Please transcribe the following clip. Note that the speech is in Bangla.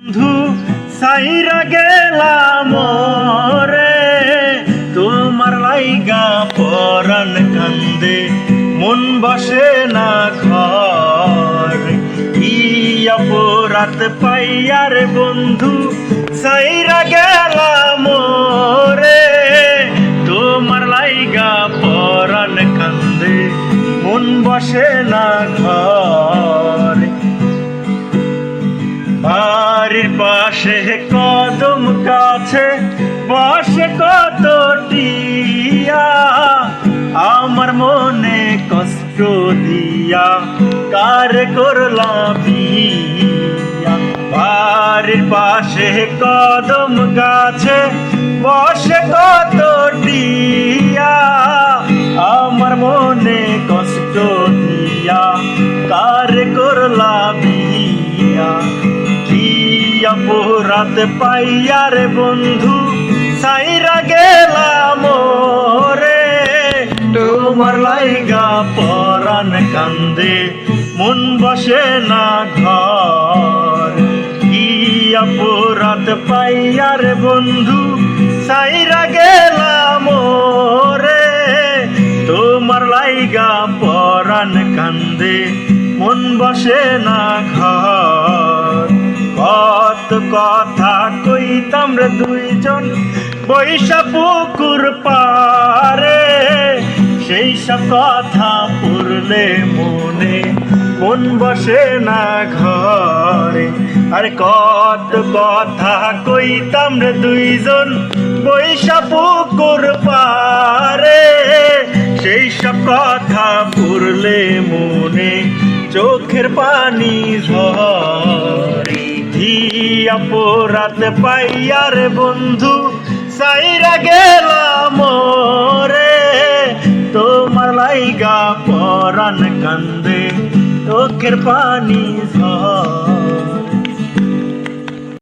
বন্ধু, সাইরা গেলাম রে। তোমার লাইগা পরাণ কান্দে, মন বসে না ঘর। ই অপরাধ পাইয়ার বন্ধু, সাইরা গেলাম রে। তোমার লাইগা পরাণ কান্দে, মন বসে না ঘর। বাড়ির পাশে কদম কাছে বসে কত টিয়া। আমার মনে কষ্ট দিয়া, কার করলাম বাড়ির পাশে কদম গাছে বসে কত টিয়া। অপরাধ রে বন্ধু সাইরা গেলাম রে। তোমার লাইগা পরাণ কান্দে, মন বসে না ঘর। কি পাইয়া রে বন্ধু সাইরা গেলাম রে। তোমার লাইগা পরাণ কান্দে, মন বসে না ঘর। কত কথা কইতাম রে দুইজন। বৈশা পুকুর পারে সেই সব কথা পড়লে মনে মন বসে না ঘরে। আরে কত কথা কইতাম রে দুইজন। বৈশা পুকুর পারে সেই সব কথা পড়লে মনে চোখের পানি ঝরে। কি অপরাধ পাইয়ার বন্ধু সাইরা গেলাম রে। তোমার লাইগা পরাণ কান্দে চোখের পানি ঝরে।